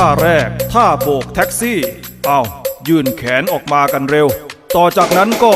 ท่าแรก ท่าโบกแท็กซี่ เอายื่นแขนออกมากันเร็ว ต่อจากนั้นก็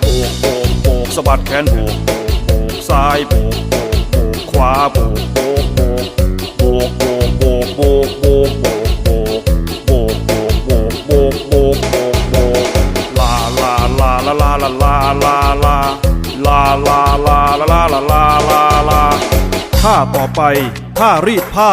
โบกโบกโบกสะบัดแขนโบกโบกโบกซ้ายโบกโบกโบกขวาโบกโบกโบกโบกโบกโบกโบกโบกโบกโบกโบกโบกโบกโบกโบกโบกโบกลาลาลาลาลาลาลาลาลาลาลาลาลาลาลาลาลาลาท่าต่อไปท่ารีดผ้า